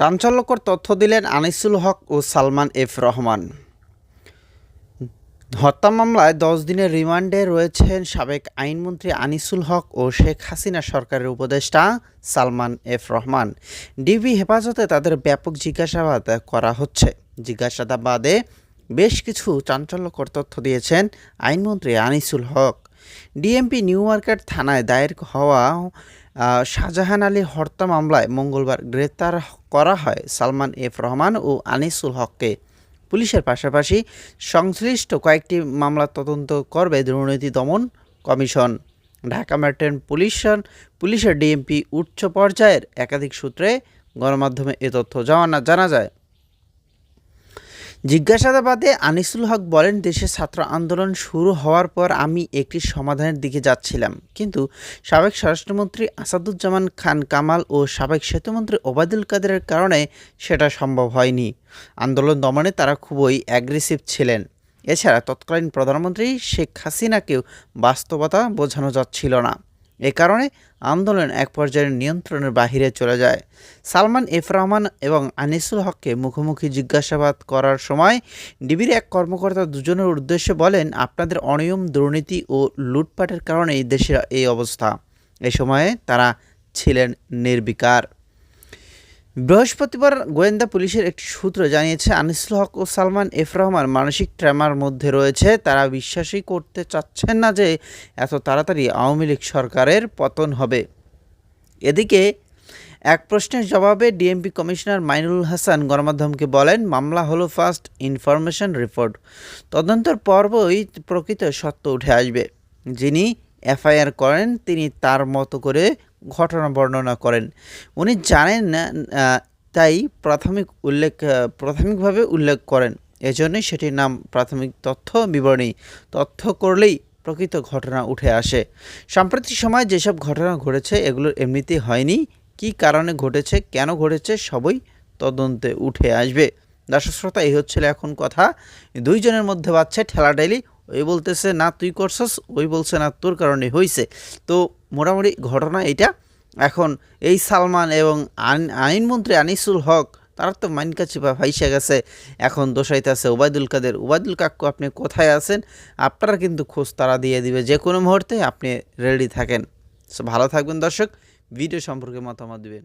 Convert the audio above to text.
চাঞ্চল্যকর তথ্য দিলেন আনিসুল হক ও সালমান এফ রহমান। হত্যা মামলায় দশ দিনের রিমান্ডে রয়েছেন সাবেক আইনমন্ত্রী আনিসুল হক ও শেখ হাসিনা সরকারের উপদেষ্টা সালমান এফ রহমান। ডিবি হেফাজতে তাদের ব্যাপক জিজ্ঞাসাবাদ করা হচ্ছে। জিজ্ঞাসাবাদে বেশ কিছু চাঞ্চল্যকর তথ্য দিয়েছেন আইনমন্ত্রী Anisul Haq. DMP New Market থানায় দায়ের হওয়া শাহজাহান আলী হত্যা মামলায় মঙ্গলবার গ্রেপ্তার করা হয় সালমান এফ রহমান ও আনিসুল হককে। পুলিশের পাশাপাশি সংশ্লিষ্ট কয়েকটি মামলা তদন্ত করবে দুর্নীতি দমন কমিশন। ঢাকা মেট্রেন পুলিশ পুলিশের ডিএমপি উচ্চ পর্যায়ের একাধিক সূত্রে গণমাধ্যমে এ তথ্য জানা যায়। জিজ্ঞাসাবাদে আনিসুল হক বলেন দেশে ছাত্র আন্দোলন শুরু হওয়ার পর আমি একটি সমাধানের দিকে যাচ্ছিলাম। কিন্তু সাবেক স্বরাষ্ট্রমন্ত্রী আসাদুজ্জামান খান কামাল ও সাবেক সেতুমন্ত্রী ওবায়দুল কাদেরের কারণে সেটা সম্ভব হয়নি। আন্দোলন দমনে তারা খুবই অ্যাগ্রেসিভ ছিলেন। এছাড়া তৎকালীন প্রধানমন্ত্রী শেখ হাসিনাকেও বাস্তবতা বোঝানো যাচ্ছিল না। এ কারণে আন্দোলন এক পর্যায়ে নিয়ন্ত্রণের বাহিরে চলে যায়। সালমান এফ রহমান এবং আনিসুল হককে মুখোমুখি জিজ্ঞাসাবাদ করার সময় ডিবির এক কর্মকর্তা দুজনের উদ্দেশ্যে বলেন, আপনাদের অনিয়ম, দুর্নীতি ও লুটপাটের কারণে এই দেশের এই অবস্থা। এ সময়ে তারা ছিলেন নির্বিকার। বৃহস্পতিবার গোয়েন্দা পুলিশের একটি সূত্র জানিয়েছে, আনিসুল হক ও সালমান এফ রহমান মানসিক ট্র্যামার মধ্যে রয়েছে। তারা বিশ্বাসই করতে চাচ্ছেন না যে এত তাড়াতাড়ি আওয়ামী লীগ সরকারের পতন হবে। এদিকে এক প্রশ্নের জবাবে ডিএমপি কমিশনার মাইনুল হাসান গণমাধ্যমকে বলেন, মামলা হলো ফার্স্ট ইনফরমেশন রিপোর্ট তদন্তর পর্বই প্রকৃত সত্য উঠে আসবে। যিনি এফআইআর করেন, তিনি তার মতো করে ঘটনা বর্ণনা করেন। উনি জানেন না তাই প্রাথমিক উল্লেখ প্রাথমিকভাবে উল্লেখ করেন। এজন্যই সেটির নাম প্রাথমিক তথ্য বিবরণী। তথ্য করলেই প্রকৃত ঘটনা উঠে আসে। সাম্প্রতিক সময় যেসব ঘটনা ঘটেছে, এগুলো এমনিতেই হয়নি। কী কারণে ঘটেছে, কেন ঘটেছে, সবই তদন্তে উঠে আসবে। দর্শক শ্রোতা এই হচ্ছিল এখন কথা। দুইজনের মধ্যে বাচ্চা ঠেলাঠেলি। ওই বলতেছে, না, তুই করছস, ওই বলছে, না, তোর কারণে হয়েছে তো মোটামুটি ঘটনা এটা এখন এই সালমান এবং আইন আইনমন্ত্রী আনিসুল হক, তারা তো মাইন কাছে ভাইসে গেছে। এখন দোষাইতেছে ওবায়দুল কাদের। ওবায়দুল কাকু, আপনি কোথায় আছেন? আপনারা কিন্তু খোঁজ তারা দিয়ে দিবে। যে কোনো মুহূর্তে আপনি রেডি থাকেন। সো ভালো থাকবেন দর্শক। ভিডিও সম্পর্কে মতামত দিবেন।